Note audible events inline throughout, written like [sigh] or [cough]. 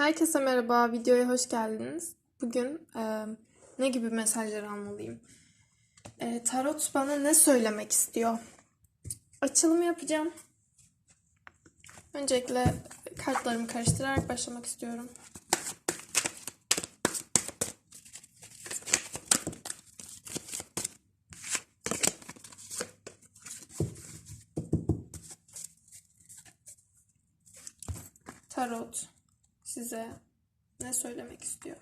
Herkese merhaba, videoya hoş geldiniz. Bugün e, ne gibi mesajlar almalıyım? E, Tarot bana ne söylemek istiyor? Açılımı yapacağım. Öncelikle kartlarımı karıştırarak başlamak istiyorum. Tarot size ne söylemek istiyor?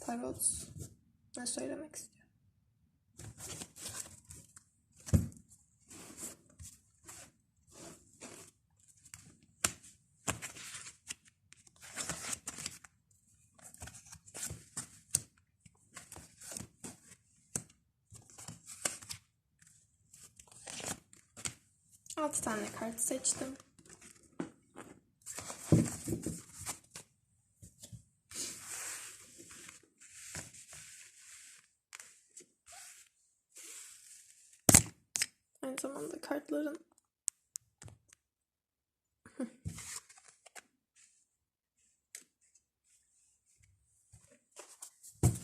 Tarot ne söylemek istiyor? Altı tane kart seçtim. Aynı zamanda kartların [laughs]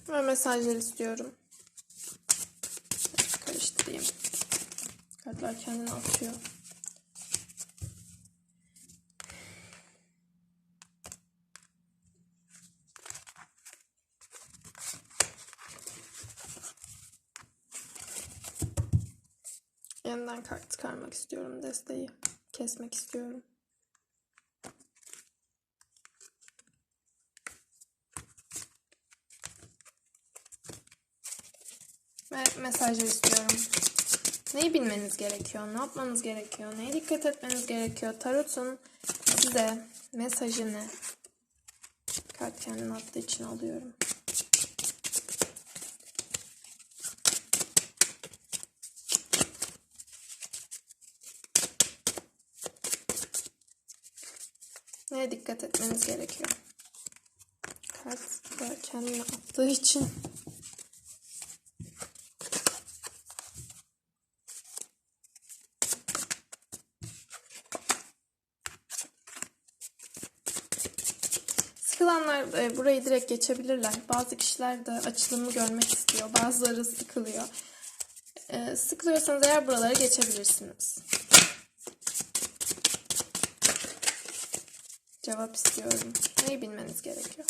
ve mesajlar istiyorum. Karıştırayım. Kartlar kendini atıyor. Yeniden kart çıkarmak istiyorum. Desteği kesmek istiyorum. Ve mesajlar istiyorum. Neyi bilmeniz gerekiyor? Ne yapmanız gerekiyor? Neye dikkat etmeniz gerekiyor? Tarot'un size mesajı ne? Kart kendini attığı için alıyorum. Neye dikkat etmeniz gerekiyor? Kart da kendini attığı için Sıkılanlar e, burayı direkt geçebilirler. Bazı kişiler de açılımı görmek istiyor. Bazıları sıkılıyor. E, sıkılıyorsanız eğer buraları geçebilirsiniz. Cevap istiyorum. Neyi bilmeniz gerekiyor?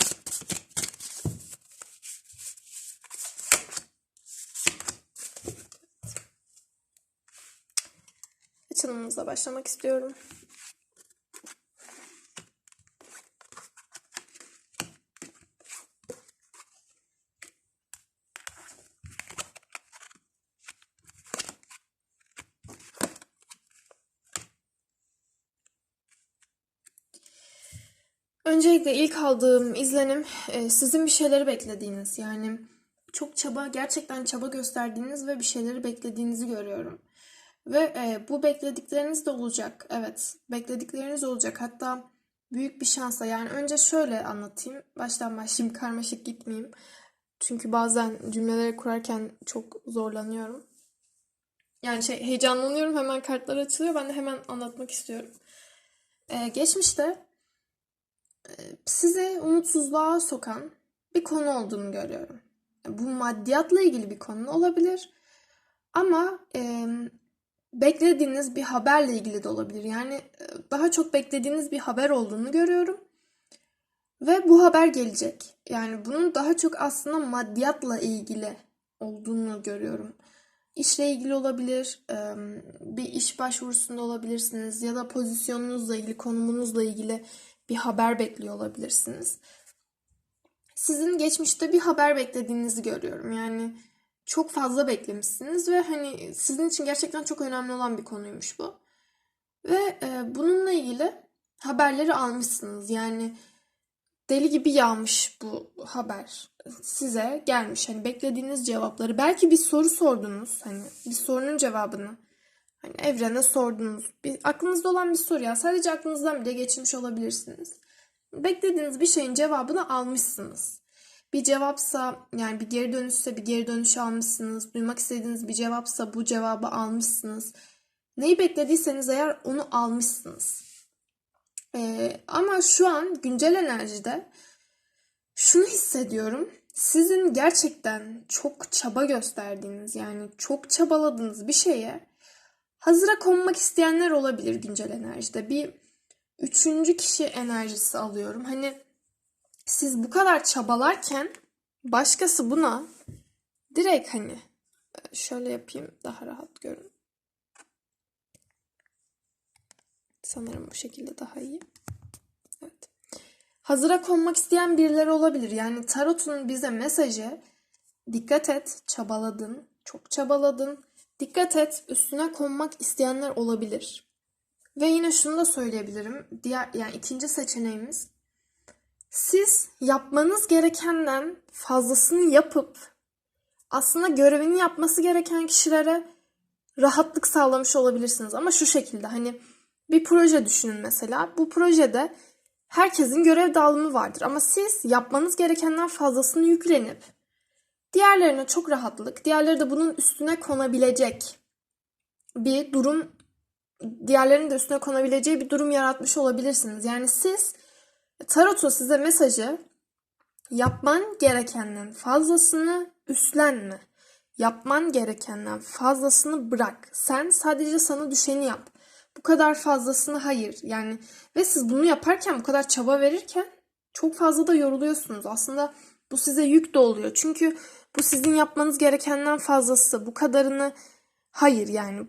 Açılımımıza başlamak istiyorum. Öncelikle ilk aldığım izlenim e, sizin bir şeyleri beklediğiniz yani çok çaba gerçekten çaba gösterdiğiniz ve bir şeyleri beklediğinizi görüyorum. Ve e, bu bekledikleriniz de olacak. Evet, bekledikleriniz olacak. Hatta büyük bir şansla yani önce şöyle anlatayım. Baştan başlayayım [laughs] karmaşık gitmeyeyim. Çünkü bazen cümleleri kurarken çok zorlanıyorum. Yani şey heyecanlanıyorum hemen kartlar açılıyor. Ben de hemen anlatmak istiyorum. Ee, geçmişte sizi umutsuzluğa sokan bir konu olduğunu görüyorum. Bu maddiyatla ilgili bir konu olabilir. Ama e, beklediğiniz bir haberle ilgili de olabilir. Yani daha çok beklediğiniz bir haber olduğunu görüyorum. Ve bu haber gelecek. Yani bunun daha çok aslında maddiyatla ilgili olduğunu görüyorum. İşle ilgili olabilir, bir iş başvurusunda olabilirsiniz ya da pozisyonunuzla ilgili, konumunuzla ilgili bir haber bekliyor olabilirsiniz. Sizin geçmişte bir haber beklediğinizi görüyorum. Yani çok fazla beklemişsiniz ve hani sizin için gerçekten çok önemli olan bir konuymuş bu. Ve e, bununla ilgili haberleri almışsınız. Yani deli gibi yağmış bu haber size gelmiş. Hani beklediğiniz cevapları belki bir soru sordunuz. Hani bir sorunun cevabını Hani evrene sordunuz. Bir, aklınızda olan bir soru ya. Sadece aklınızdan bile geçirmiş olabilirsiniz. Beklediğiniz bir şeyin cevabını almışsınız. Bir cevapsa yani bir geri dönüşse bir geri dönüş almışsınız. Duymak istediğiniz bir cevapsa bu cevabı almışsınız. Neyi beklediyseniz eğer onu almışsınız. Ee, ama şu an güncel enerjide şunu hissediyorum. Sizin gerçekten çok çaba gösterdiğiniz yani çok çabaladığınız bir şeye hazıra konmak isteyenler olabilir güncel enerjide. Bir üçüncü kişi enerjisi alıyorum. Hani siz bu kadar çabalarken başkası buna direkt hani şöyle yapayım daha rahat görün. Sanırım bu şekilde daha iyi. Evet. Hazıra konmak isteyen birileri olabilir. Yani tarotun bize mesajı dikkat et, çabaladın, çok çabaladın. Dikkat et, üstüne konmak isteyenler olabilir. Ve yine şunu da söyleyebilirim. Diğer yani ikinci seçeneğimiz siz yapmanız gerekenden fazlasını yapıp aslında görevini yapması gereken kişilere rahatlık sağlamış olabilirsiniz. Ama şu şekilde hani bir proje düşünün mesela. Bu projede herkesin görev dağılımı vardır. Ama siz yapmanız gerekenden fazlasını yüklenip diğerlerine çok rahatlık, diğerleri de bunun üstüne konabilecek bir durum, diğerlerinin de üstüne konabileceği bir durum yaratmış olabilirsiniz. Yani siz Tarot'un size mesajı yapman gerekenden fazlasını üstlenme. Yapman gerekenden fazlasını bırak. Sen sadece sana düşeni yap. Bu kadar fazlasını hayır. Yani ve siz bunu yaparken bu kadar çaba verirken çok fazla da yoruluyorsunuz. Aslında bu size yük de oluyor. Çünkü bu sizin yapmanız gerekenden fazlası. Bu kadarını hayır yani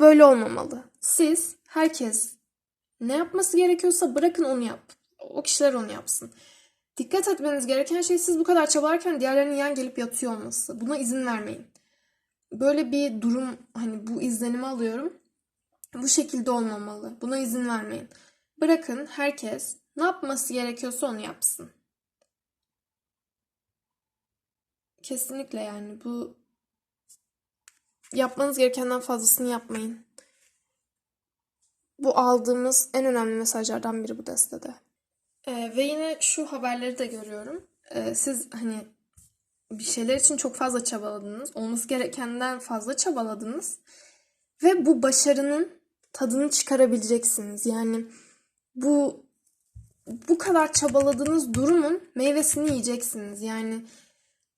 böyle olmamalı. Siz herkes ne yapması gerekiyorsa bırakın onu yap. O kişiler onu yapsın. Dikkat etmeniz gereken şey siz bu kadar çabalarken diğerlerinin yan gelip yatıyor olması. Buna izin vermeyin. Böyle bir durum hani bu izlenimi alıyorum. Bu şekilde olmamalı. Buna izin vermeyin. Bırakın herkes ne yapması gerekiyorsa onu yapsın. Kesinlikle yani bu yapmanız gerekenden fazlasını yapmayın. Bu aldığımız en önemli mesajlardan biri bu destede. Ee, ve yine şu haberleri de görüyorum. Ee, siz hani bir şeyler için çok fazla çabaladınız. Olması gerekenden fazla çabaladınız. Ve bu başarının tadını çıkarabileceksiniz. Yani bu bu kadar çabaladığınız durumun meyvesini yiyeceksiniz. Yani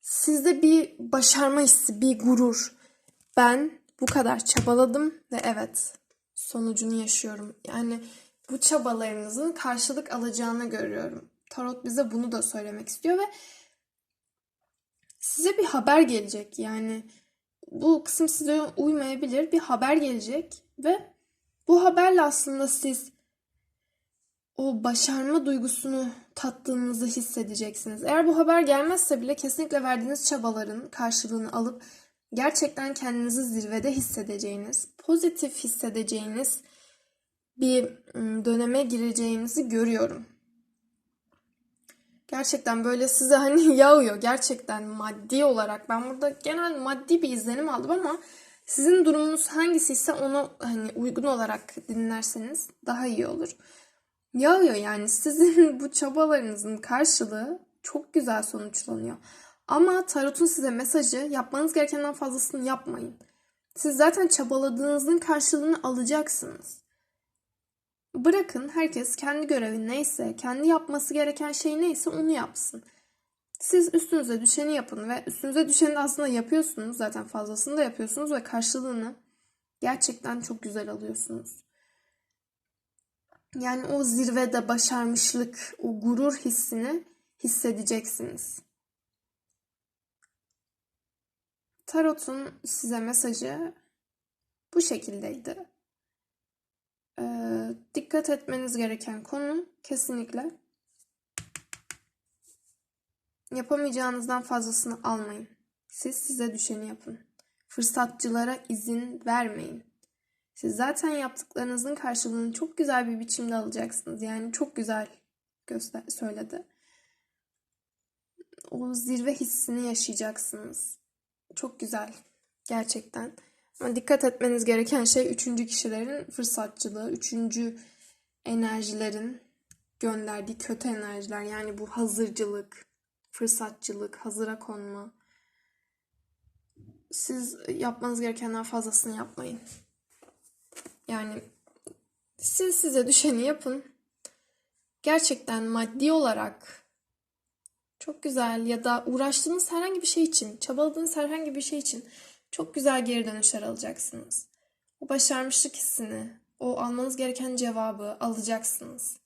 sizde bir başarma hissi, bir gurur. Ben bu kadar çabaladım ve evet sonucunu yaşıyorum. Yani bu çabalarınızın karşılık alacağını görüyorum. Tarot bize bunu da söylemek istiyor ve size bir haber gelecek. Yani bu kısım size uymayabilir. Bir haber gelecek ve bu haberle aslında siz o başarma duygusunu tattığınızı hissedeceksiniz. Eğer bu haber gelmezse bile kesinlikle verdiğiniz çabaların karşılığını alıp gerçekten kendinizi zirvede hissedeceğiniz, pozitif hissedeceğiniz bir döneme gireceğinizi görüyorum. Gerçekten böyle size hani [laughs] yağıyor gerçekten maddi olarak. Ben burada genel maddi bir izlenim aldım ama sizin durumunuz hangisi ise onu hani uygun olarak dinlerseniz daha iyi olur. Yağıyor yani sizin [laughs] bu çabalarınızın karşılığı çok güzel sonuçlanıyor. Ama tarotun size mesajı yapmanız gerekenden fazlasını yapmayın. Siz zaten çabaladığınızın karşılığını alacaksınız. Bırakın herkes kendi görevi neyse, kendi yapması gereken şey neyse onu yapsın. Siz üstünüze düşeni yapın ve üstünüze düşeni aslında yapıyorsunuz. Zaten fazlasını da yapıyorsunuz ve karşılığını gerçekten çok güzel alıyorsunuz. Yani o zirvede başarmışlık, o gurur hissini hissedeceksiniz. Tarot'un size mesajı bu şekildeydi. Ee, dikkat etmeniz gereken konu kesinlikle yapamayacağınızdan fazlasını almayın. Siz size düşeni yapın. Fırsatçılara izin vermeyin. Siz zaten yaptıklarınızın karşılığını çok güzel bir biçimde alacaksınız. Yani çok güzel göster söyledi. O zirve hissini yaşayacaksınız. Çok güzel. Gerçekten. Ama dikkat etmeniz gereken şey üçüncü kişilerin fırsatçılığı, üçüncü enerjilerin gönderdiği kötü enerjiler. Yani bu hazırcılık, fırsatçılık, hazıra konma. Siz yapmanız gerekenden fazlasını yapmayın. Yani siz size düşeni yapın. Gerçekten maddi olarak çok güzel ya da uğraştığınız herhangi bir şey için, çabaladığınız herhangi bir şey için çok güzel geri dönüşler alacaksınız. O başarmışlık hissini, o almanız gereken cevabı alacaksınız.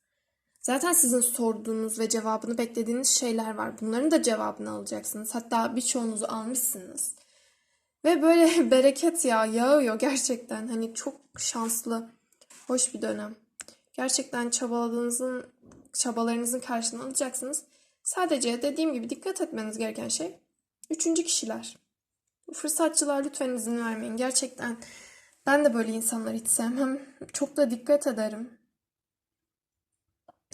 Zaten sizin sorduğunuz ve cevabını beklediğiniz şeyler var. Bunların da cevabını alacaksınız. Hatta birçoğunuzu almışsınız. Ve böyle [laughs] bereket ya yağıyor gerçekten. Hani çok şanslı, hoş bir dönem. Gerçekten çabaladığınızın, çabalarınızın karşılığını alacaksınız. Sadece dediğim gibi dikkat etmeniz gereken şey üçüncü kişiler. Fırsatçılar lütfen izin vermeyin. Gerçekten ben de böyle insanları hiç sevmem. Çok da dikkat ederim.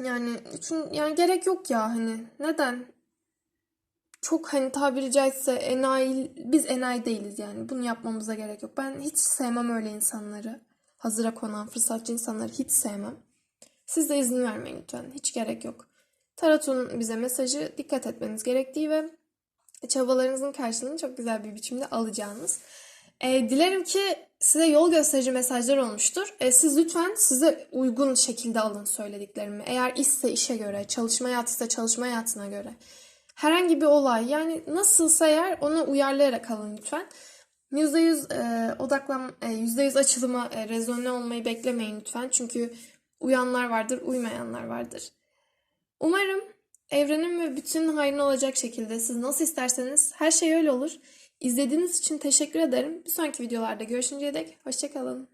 Yani üçün, yani gerek yok ya hani neden? Çok hani tabiri caizse enayi biz enayi değiliz yani. Bunu yapmamıza gerek yok. Ben hiç sevmem öyle insanları. Hazıra konan fırsatçı insanları hiç sevmem. Siz de izin vermeyin lütfen. Hiç gerek yok. Tarot'un bize mesajı dikkat etmeniz gerektiği ve çabalarınızın karşılığını çok güzel bir biçimde alacağınız. E, dilerim ki size yol gösterici mesajlar olmuştur. E, siz lütfen size uygun şekilde alın söylediklerimi. Eğer işse işe göre, çalışma hayatıysa çalışma hayatına göre. Herhangi bir olay yani nasılsa eğer ona uyarlayarak alın lütfen. %100 e, odaklan, e, %100 açılıma e, rezone olmayı beklemeyin lütfen. Çünkü uyanlar vardır, uymayanlar vardır. Umarım evrenin ve bütün hayrına olacak şekilde siz nasıl isterseniz her şey öyle olur. İzlediğiniz için teşekkür ederim. Bir sonraki videolarda görüşünceye dek hoşçakalın.